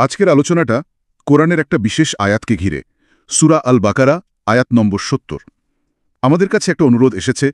আজকের আলোচনাটা কোরআনের একটা বিশেষ আয়াতকে ঘিরে। সুরা আল বাকারা আয়াত নম্বর সত্তর। আমাদের কাছে একটা অনুরোধ এসেছে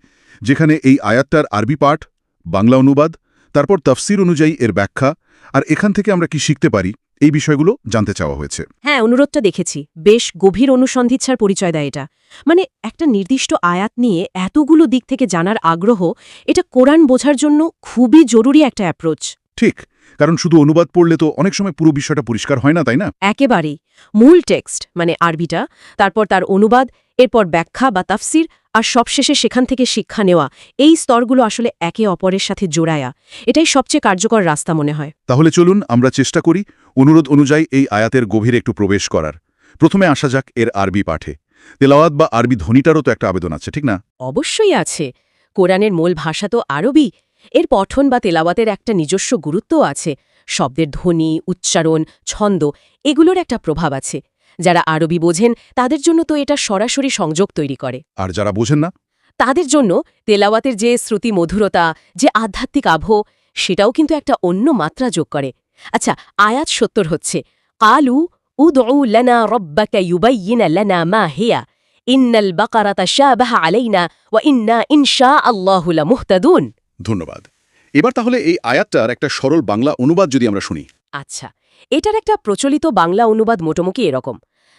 যেখানে এই আয়াতটার আরবি পাঠ বাংলা অনুবাদ তারপর তফসির অনুযায়ী এর ব্যাখ্যা আর এখান থেকে আমরা কি শিখতে পারি এই বিষয়গুলো জানতে চাওয়া হয়েছে। হ্যাঁ অনুরোধটা দেখেছি। বেশ গভীর অনুসন্ধিচ্ছার পরিচয় দেয় এটা। মানে একটা নির্দিষ্ট আয়াত নিয়ে এতগুলো দিক থেকে জানার আগ্রহ এটা কোরআন বোঝার জন্য খুবই জরুরি একটা অ্যাপ্রোচ ঠিক। কারণ শুধু অনুবাদ পড়লে তো অনেক সময় পুরো বিষয়টা পরিষ্কার হয় না তাই না? একেবারেই। মূল টেক্সট মানে আরবিটা তারপর তার অনুবাদ এরপর ব্যাখ্যা বা তাফসির আর সবশেষে সেখান থেকে শিক্ষা নেওয়া। এই স্তরগুলো আসলে একে অপরের সাথে জোড়ায়া। এটাই সবচেয়ে কার্যকর রাস্তা মনে হয়। তাহলে চলুন আমরা চেষ্টা করি অনুরোধ অনুযায়ী এই আয়াতের গভীরে একটু প্রবেশ করার। প্রথমে আসা যাক এর আরবি পাঠে। তেলাওয়াত বা আরবি ধ্বনিটারও তো একটা আবেদন আছে ঠিক না? অবশ্যই আছে। কোরআনের মূল ভাষা তো আরবি এর পঠন বা তেলাওয়াতের একটা নিজস্ব গুরুত্ব আছে। শব্দের ধ্বনি উচ্চারণ ছন্দ এগুলোর একটা প্রভাব আছে। যারা আরবি বোঝেন তাদের জন্য তো এটা সরাসরি সংযোগ তৈরি করে। আর যারা বোঝেন না? তাদের জন্য তেলাওয়াতের যে শ্রুতি মধুরতা যে আধ্যাত্মিক আবহ সেটাও কিন্তু একটা অন্য মাত্রা যোগ করে। আচ্ছা আয়াত সত্তর হচ্ছে। কালু উদউ লানা রব্বাকা ইউবাইয়িনা লানা মা হিয়া। ইন্নাল বাকারাতা শাবাহা আলাইনা ওয়া ইন্না ইনশা আল্লাহু লামুহতাদুন ধন্যবাদ। এবার তাহলে এই আয়াতটার একটা সরল বাংলা অনুবাদ যদি আমরা শুনি। আচ্ছা এটার একটা প্রচলিত বাংলা অনুবাদ মোটামুটি এরকম।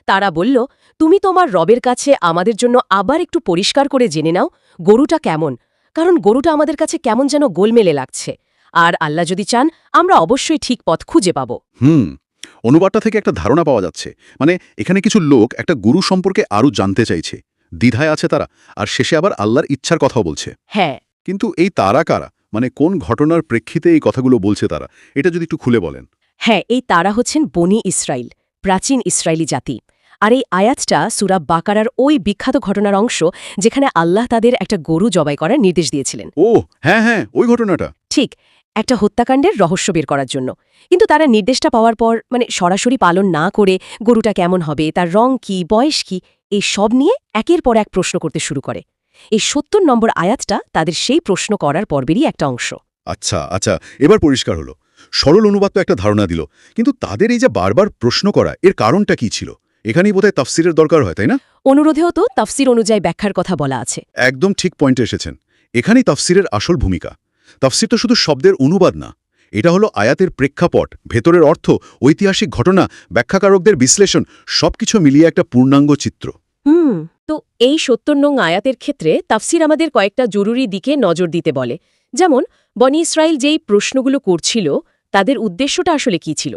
তারা বলল তুমি তোমার রবের কাছে আমাদের জন্য আবার একটু পরিষ্কার করে জেনে নাও গরুটা কেমন কারণ গরুটা আমাদের কাছে কেমন যেন গোলমেলে লাগছে। আর আল্লাহ যদি চান আমরা অবশ্যই ঠিক পথ খুঁজে পাব। হুম অনুবাদটা থেকে একটা ধারণা পাওয়া যাচ্ছে। মানে এখানে কিছু লোক একটা গুরু সম্পর্কে আরও জানতে চাইছে। দ্বিধায় আছে তারা আর শেষে আবার আল্লাহর ইচ্ছার কথাও বলছে। হ্যাঁ কিন্তু এই তারা কারা? মানে কোন ঘটনার প্রেক্ষিতে এই কথাগুলো বলছে তারা? এটা যদি একটু খুলে বলেন। হ্যাঁ এই তারা হচ্ছেন বনি ইসরাইল প্রাচীন ইসরায়েলি জাতি। আর এই আয়াতটা সুরা বাকারার ওই বিখ্যাত ঘটনার অংশ যেখানে আল্লাহ তাদের একটা গরু জবাই করার নির্দেশ দিয়েছিলেন। ও হ্যাঁ হ্যাঁ ওই ঘটনাটা। ঠিক একটা হত্যাকাণ্ডের রহস্য বের করার জন্য। কিন্তু তারা নির্দেশটা পাওয়ার পর মানে সরাসরি পালন না করে গরুটা কেমন হবে তার রং কি বয়স কি এই সব নিয়ে একের পর এক প্রশ্ন করতে শুরু করে। এই সত্তর নম্বর আয়াতটা তাদের সেই প্রশ্ন করার পর্বেরই একটা অংশ। আচ্ছা আচ্ছা এবার পরিষ্কার হলো। সরল অনুবাদ তো একটা ধারণা দিল কিন্তু তাদের এই যে বারবার প্রশ্ন করা এর কারণটা কি ছিল? এখানেই বোধহয় তাফসিরের দরকার হয় তাই না? অনুরোধেও তো তাফসির অনুযায়ী ব্যাখ্যার কথা বলা আছে। একদম ঠিক পয়েন্টে এসেছেন। এখানেই তাফসিরের আসল ভূমিকা। তাফসির তো শুধু শব্দের অনুবাদ না এটা হলো আয়াতের প্রেক্ষাপট ভেতরের অর্থ ঐতিহাসিক ঘটনা ব্যাখ্যাকারকদের বিশ্লেষণ সবকিছু মিলিয়ে একটা পূর্ণাঙ্গ চিত্র। হুম। তো এই সত্তর নং আয়াতের ক্ষেত্রে তাফসির আমাদের কয়েকটা জরুরি দিকে নজর দিতে বলে। যেমন বনি ইসরায়েল যেই প্রশ্নগুলো করছিল তাদের উদ্দেশ্যটা আসলে কি ছিল?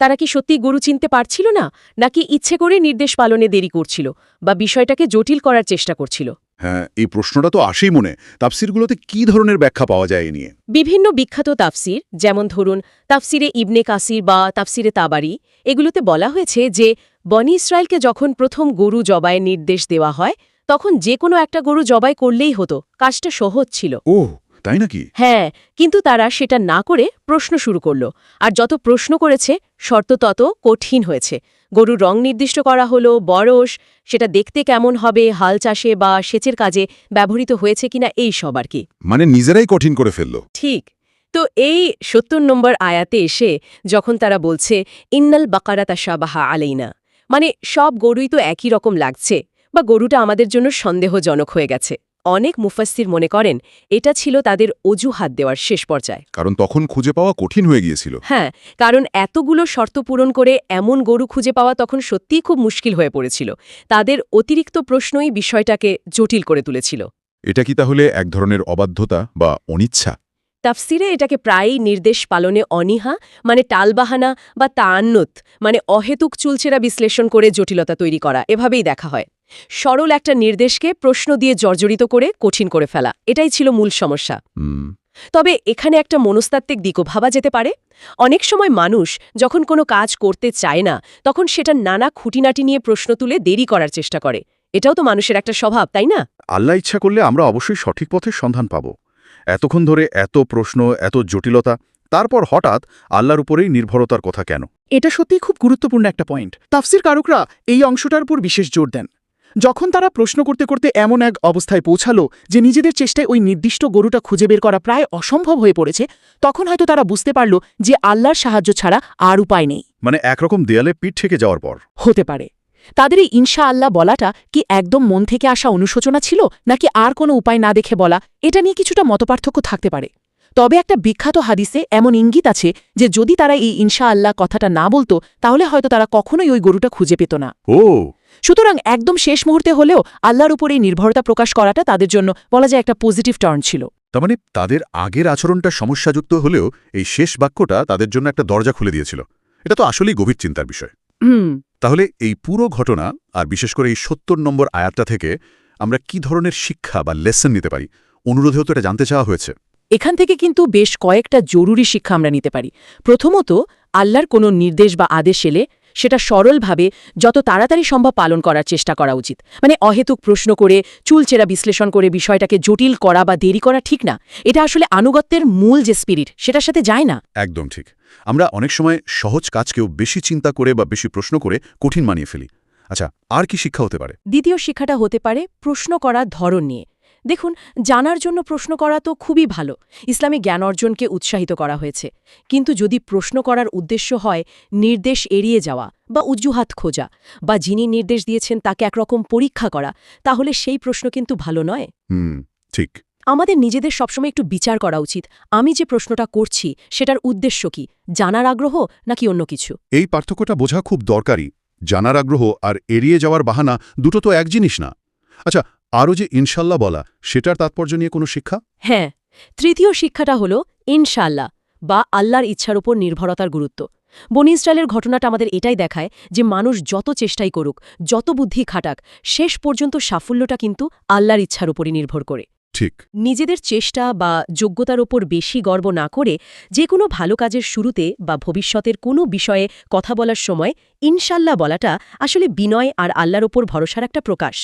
তারা কি সত্যি গরু চিনতে পারছিল না নাকি ইচ্ছে করে নির্দেশ পালনে দেরি করছিল বা বিষয়টাকে জটিল করার চেষ্টা করছিল? হ্যাঁ এই প্রশ্নটা তো আসেই মনে। তাফসিরগুলোতে কি ধরনের ব্যাখ্যা পাওয়া যায় এ নিয়ে? বিভিন্ন বিখ্যাত তাফসির যেমন ধরুন তাফসিরে ইবনে কাসির বা তাফসিরে তাবারি এগুলোতে বলা হয়েছে যে বনি ইসরায়েলকে যখন প্রথম গরু জবাইয়ের নির্দেশ দেওয়া হয় তখন যে কোনো একটা গরু জবাই করলেই হতো কাজটা সহজ ছিল। ও তাই নাকি? হ্যাঁ কিন্তু তারা সেটা না করে প্রশ্ন শুরু করল। আর যত প্রশ্ন করেছে শর্ত তত কঠিন হয়েছে। গরুর রং নির্দিষ্ট করা হলো বরস সেটা দেখতে কেমন হবে হাল চাষে বা সেচের কাজে ব্যবহৃত হয়েছে কিনা এই সব আর কি। মানে নিজেরাই কঠিন করে ফেলল। ঠিক। তো এই সত্তর নম্বর আয়াতে এসে যখন তারা বলছে ইন্নাল বাকারাতা শাবাহা আলাইনা। মানে সব গরুই তো একই রকম লাগছে বা গরুটা আমাদের জন্য সন্দেহজনক হয়ে গেছে। অনেক মুফাস্সির মনে করেন এটা ছিল তাদের অজুহাত দেওয়ার শেষ পর্যায়ে। কারণ তখন খুঁজে পাওয়া কঠিন হয়ে গিয়েছিল। হ্যাঁ কারণ এতগুলো শর্ত পূরণ করে এমন গরু খুঁজে পাওয়া তখন সত্যিই খুব মুশকিল হয়ে পড়েছিল। তাদের অতিরিক্ত প্রশ্নই বিষয়টাকে জটিল করে তুলেছিল। এটা কি তাহলে এক ধরনের অবাধ্যতা বা অনিচ্ছা? তাফসিরে এটাকে প্রায়ই নির্দেশ পালনে অনীহা মানে টালবাহানা বা তান্নুত মানে অহেতুক চুলচেরা বিশ্লেষণ করে জটিলতা তৈরি করা এভাবেই দেখা হয়। সরল একটা নির্দেশকে প্রশ্ন দিয়ে জর্জরিত করে কঠিন করে ফেলা এটাই ছিল মূল সমস্যা। তবে এখানে একটা মনস্তাত্ত্বিক দিকও ভাবা যেতে পারে। অনেক সময় মানুষ যখন কোনো কাজ করতে চায় না তখন সেটা নানা খুঁটিনাটি নিয়ে প্রশ্ন তুলে দেরি করার চেষ্টা করে। এটাও তো মানুষের একটা স্বভাব তাই না? আল্লাহ ইচ্ছা করলে আমরা অবশ্যই সঠিক পথের সন্ধান পাব। এতক্ষণ ধরে এত প্রশ্ন এত জটিলতা তারপর হঠাৎ আল্লাহর উপরেই নির্ভরতার কথা কেন? এটা সত্যিই খুব গুরুত্বপূর্ণ একটা পয়েন্ট তাফসির কারকরা এই অংশটার উপর বিশেষ জোর দেন। যখন তারা প্রশ্ন করতে করতে এমন এক অবস্থায় পৌঁছালো যে নিজেদের চেষ্টায় ওই নির্দিষ্ট গরুটা খুঁজে বের করা প্রায় অসম্ভব হয়ে পড়েছে তখন হয়তো তারা বুঝতে পারল যে আল্লাহর সাহায্য ছাড়া আর উপায় নেই। মানে একরকম দেয়ালে পিঠ থেকে যাওয়ার পর। হতে পারে। তাদের এই ইনশা আল্লাহ বলাটা কি একদম মন থেকে আসা অনুশোচনা ছিল নাকি আর কোনো উপায় না দেখে বলা? এটা নিয়ে কিছুটা মতপার্থক্য থাকতে পারে। তবে একটা বিখ্যাত হাদিসে এমন ইঙ্গিত আছে যে যদি তারা এই ইনশা আল্লাহ কথাটা না বলতো তাহলে হয়তো তারা কখনোই ওই গরুটা খুঁজে পেত না। ও! সুতরাং একদম শেষ মুহূর্তে হলেও আল্লাহর উপর এই নির্ভরতা প্রকাশ করাটা তাদের জন্য বলা যায় একটা পজিটিভ টার্ন ছিল। তার মানে তাদের আগের আচরণটা সমস্যাযুক্ত হলেও এই শেষ বাক্যটা তাদের জন্য একটা দরজা খুলে দিয়েছিল। এটা তো আসলেই গভীর চিন্তার বিষয়। হুম। তাহলে এই পুরো ঘটনা, আর বিশেষ করে এই সত্তর নম্বর আয়াতটা থেকে আমরা কি ধরনের শিক্ষা বা লেসন নিতে পারি? অনুরোধেও তো এটা জানতে চাওয়া হয়েছে। এখান থেকে কিন্তু বেশ কয়েকটা জরুরি শিক্ষা আমরা নিতে পারি। প্রথমত, আল্লাহর কোনো নির্দেশ বা আদেশ এলে সেটা সরলভাবে যত তাড়াতাড়ি সম্ভব পালন করার চেষ্টা করা উচিত। মানে অহেতুক প্রশ্ন করে চুলচেরা বিশ্লেষণ করে বিষয়টাকে জটিল করা বা দেরি করা ঠিক না। এটা আসলে আনুগত্যের মূল যে স্পিরিট সেটার সাথে যায় না। একদম ঠিক। আমরা অনেক সময় সহজ কাজকেও বেশি চিন্তা করে বা বেশি প্রশ্ন করে কঠিন মানিয়ে ফেলি। আচ্ছা আর কি শিক্ষা হতে পারে? দ্বিতীয় শিক্ষাটা হতে পারে প্রশ্ন করার ধরন নিয়ে। দেখুন জানার জন্য প্রশ্ন করা তো খুবই ভালো। ইসলামে জ্ঞান অর্জনকে উৎসাহিত করা হয়েছে। কিন্তু যদি প্রশ্ন করার উদ্দেশ্য হয় নির্দেশ এড়িয়ে যাওয়া বা উজুহাত খোঁজা বা যিনি নির্দেশ দিয়েছেন তাকে একরকম পরীক্ষা করা তাহলে সেই প্রশ্ন কিন্তু ভালো নয়। হুম ঠিক। আমাদের নিজেদের সবসময় একটু বিচার করা উচিত। আমি যে প্রশ্নটা করছি সেটার উদ্দেশ্য কি? জানার আগ্রহ নাকি অন্য কিছু? এই পার্থক্যটা বোঝা খুব দরকারি। জানার আগ্রহ আর এড়িয়ে যাওয়ার বাহানা দুটো তো এক জিনিস না। আচ্ছা আরও যে ইনশাল্লাহ বলা সেটার তাৎপর্য নিয়ে কোনো শিক্ষা? হ্যাঁ তৃতীয় শিক্ষাটা হল ইনশাল্লাহ বা আল্লাহর ইচ্ছার উপর নির্ভরতার গুরুত্ব। বনি ইসরায়েলের ঘটনাটা আমাদের এটাই দেখায় যে মানুষ যত চেষ্টাই করুক যত বুদ্ধি খাটাক শেষ পর্যন্ত সাফল্যটা কিন্তু আল্লাহর ইচ্ছার উপরই নির্ভর করে। ঠিক। নিজেদের চেষ্টা বা যোগ্যতার ওপর বেশি গর্ব না করে যে কোনো ভালো কাজের শুরুতে বা ভবিষ্যতের কোনো বিষয়ে কথা বলার সময় ইনশাল্লাহ বলাটা আসলে বিনয় আর আল্লাহর ওপর ভরসার একটা প্রকাশ।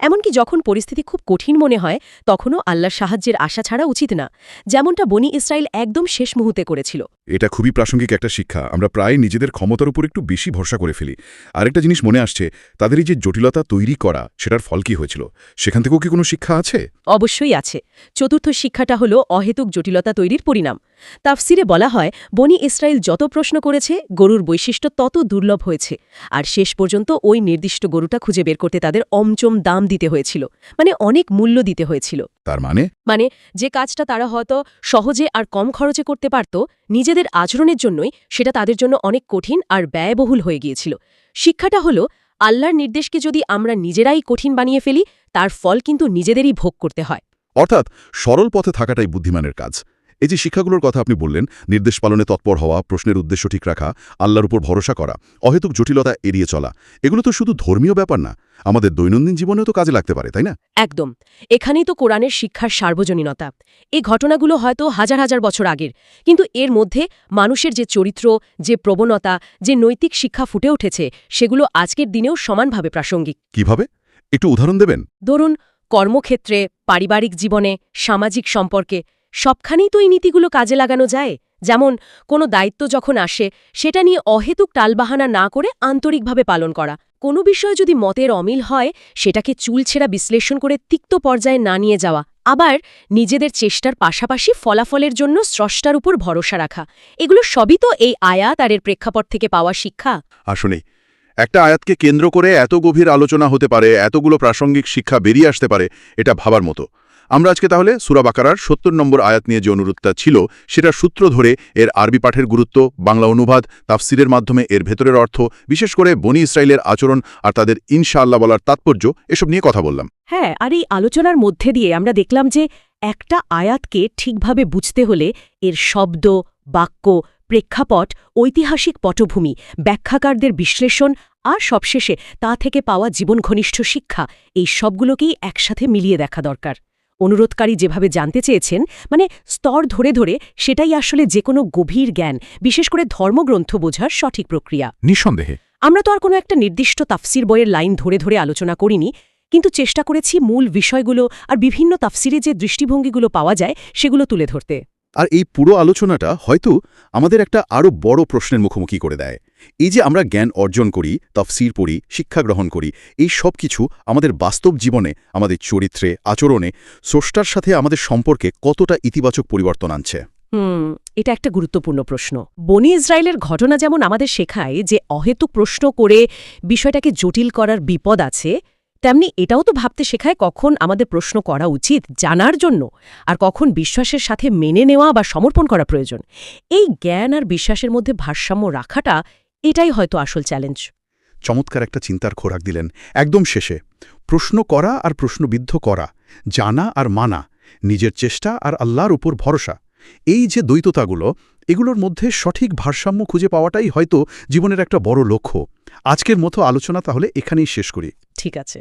এমনকি যখন পরিস্থিতি খুব কঠিন মনে হয় তখনও আল্লাহর সাহায্যের আশা ছাড়া উচিত না যেমনটা বনি ইসরায়েল একদম শেষ মুহূর্তে করেছিল। এটা খুবই প্রাসঙ্গিক একটা শিক্ষা। আমরা প্রায় নিজেদের ক্ষমতার উপর একটু বেশি ভরসা করে ফেলি। আরেকটা জিনিস মনে আসছে তাদের এই যে জটিলতা তৈরি করা সেটার ফল কি হয়েছিল? সেখান থেকেও কি কোনো শিক্ষা আছে? অবশ্যই আছে। চতুর্থ শিক্ষাটা হল অহেতুক জটিলতা তৈরির পরিণাম। তাফসিরে বলা হয় বনি ইসরায়েল যত প্রশ্ন করেছে গরুর বৈশিষ্ট্য তত দুর্লভ হয়েছে। আর শেষ পর্যন্ত ওই নির্দিষ্ট গরুটা খুঁজে বের করতে তাদের অমচম দাম দিতে হয়েছিল মানে অনেক মূল্য দিতে হয়েছিল। তার মানে? মানে যে কাজটা তারা হয়তো সহজে আর কম খরচে করতে পারত নিজেদের আচরণের জন্যই সেটা তাদের জন্য অনেক কঠিন আর ব্যয়বহুল হয়ে গিয়েছিল। শিক্ষাটা হলো আল্লাহর নির্দেশকে যদি আমরা নিজেরাই কঠিন বানিয়ে ফেলি তার ফল কিন্তু নিজেদেরই ভোগ করতে হয়। অর্থাৎ সরল পথে থাকাটাই বুদ্ধিমানের কাজ। এই যে শিক্ষাগুলোর কথা আপনি বললেন নির্দেশ পালনে তৎপর হওয়া প্রশ্নের উদ্দেশ্য ঠিক রাখা আল্লাহর উপর ভরসা করা অহেতুক জটিলতা এড়িয়ে চলা এগুলো তো শুধু ধর্মীয় ব্যাপার না আমাদের দৈনন্দিন জীবনেও তো কাজে লাগতে পারে তাই না? একদম। এখানেই তো কোরআনের শিক্ষার সার্বজনীনতা। এই ঘটনাগুলো হয়তো হাজার হাজার বছর আগের কিন্তু এর মধ্যে মানুষের যে চরিত্র যে প্রবণতা যে নৈতিক শিক্ষা ফুটে উঠেছে সেগুলো আজকের দিনেও সমানভাবে প্রাসঙ্গিক। কীভাবে? একটু উদাহরণ দেবেন? ধরুন কর্মক্ষেত্রে পারিবারিক জীবনে সামাজিক সম্পর্কে সবখানেই তো এই নীতিগুলো কাজে লাগানো যায়। যেমন, কোনো দায়িত্ব যখন আসে, সেটা নিয়ে অহেতুক টালবাহানা না করে আন্তরিকভাবে পালন করা। কোনো বিষয়ে যদি মতের অমিল হয়, সেটাকে চুলছেড়া বিশ্লেষণ করে তিক্ত পর্যায়ে না নিয়ে যাওয়া। আবার নিজেদের চেষ্টার পাশাপাশি ফলাফলের জন্য স্রষ্টার উপর ভরসা রাখা। এগুলো সবই তো এই আয়াত আর এর প্রেক্ষাপট থেকে পাওয়া শিক্ষা। আসলেই একটা আয়াতকে কেন্দ্র করে এত গভীর আলোচনা হতে পারে, এতগুলো প্রাসঙ্গিক শিক্ষা বেরিয়ে আসতে পারে, এটা ভাবার মতো। আমরা আজকে তাহলে সুরাবাকারার সত্তর নম্বর আয়াত নিয়ে যে অনুরোধটা ছিল, সেটার সূত্র ধরে এর আরবি পাঠের গুরুত্ব, বাংলা অনুবাদ, তাফসিরের মাধ্যমে এর ভেতরের অর্থ, বিশেষ করে বনি ইসরায়েলের আচরণ আর তাদের ইনশাআল্লাহ বলার তাৎপর্য, এসব নিয়ে কথা বললাম। হ্যাঁ আর এই আলোচনার মধ্যে দিয়ে আমরা দেখলাম যে একটা আয়াতকে ঠিকভাবে বুঝতে হলে এর শব্দ, বাক্য, প্রেক্ষাপট, ঐতিহাসিক পটভূমি, ব্যাখ্যাকারদের বিশ্লেষণ আর সবশেষে তা থেকে পাওয়া জীবন ঘনিষ্ঠ শিক্ষা, এই সবগুলোকেই একসাথে মিলিয়ে দেখা দরকার। অনুরোধকারী যেভাবে জানতে চেয়েছেন মানে স্তর ধরে ধরে সেটাই আসলে যে কোনো গভীর জ্ঞান বিশেষ করে ধর্মগ্রন্থ বোঝার সঠিক প্রক্রিয়া। নিঃসন্দেহে। আমরা তো আর কোনো একটা নির্দিষ্ট তাফসির বইয়ের লাইন ধরে ধরে আলোচনা করিনি কিন্তু চেষ্টা করেছি মূল বিষয়গুলো আর বিভিন্ন তাফসিরে যে দৃষ্টিভঙ্গিগুলো পাওয়া যায় সেগুলো তুলে ধরতে। আর এই পুরো আলোচনাটা হয়তো আমাদের একটা আরও বড় প্রশ্নের মুখোমুখি করে দেয়। এই যে আমরা জ্ঞান অর্জন করি, তফসির পড়ি, শিক্ষা গ্রহণ করি, এই সব কিছু আমাদের বাস্তব জীবনে, আমাদের চরিত্রে, আচরণে, স্রষ্টার সাথে আমাদের সম্পর্কে কতটা ইতিবাচক পরিবর্তন আনছে? হুম, এটা একটা গুরুত্বপূর্ণ প্রশ্ন। বনি ইসরায়েলের ঘটনা যেমন আমাদের শেখায় যে অহেতুক প্রশ্ন করে বিষয়টাকে জটিল করার বিপদ আছে, তেমনি এটাও তো ভাবতে শেখায় কখন আমাদের প্রশ্ন করা উচিত জানার জন্য আর কখন বিশ্বাসের সাথে মেনে নেওয়া বা সমর্পণ করা প্রয়োজন। এই জ্ঞান আর বিশ্বাসের মধ্যে ভারসাম্য রাখাটা এটাই হয়তো আসল চ্যালেঞ্জ চমৎকার একটা চিন্তার খোরাক দিলেন। একদম শেষে প্রশ্ন করা আর প্রশ্নবিদ্ধ করা জানা আর মানা নিজের চেষ্টা আর আল্লাহর উপর ভরসা এই যে দ্বৈততাগুলো এগুলোর মধ্যে সঠিক ভারসাম্য খুঁজে পাওয়াটাই হয়তো জীবনের একটা বড় লক্ষ্য। আজকের মতো আলোচনা তাহলে এখানেই শেষ করি। ঠিক আছে।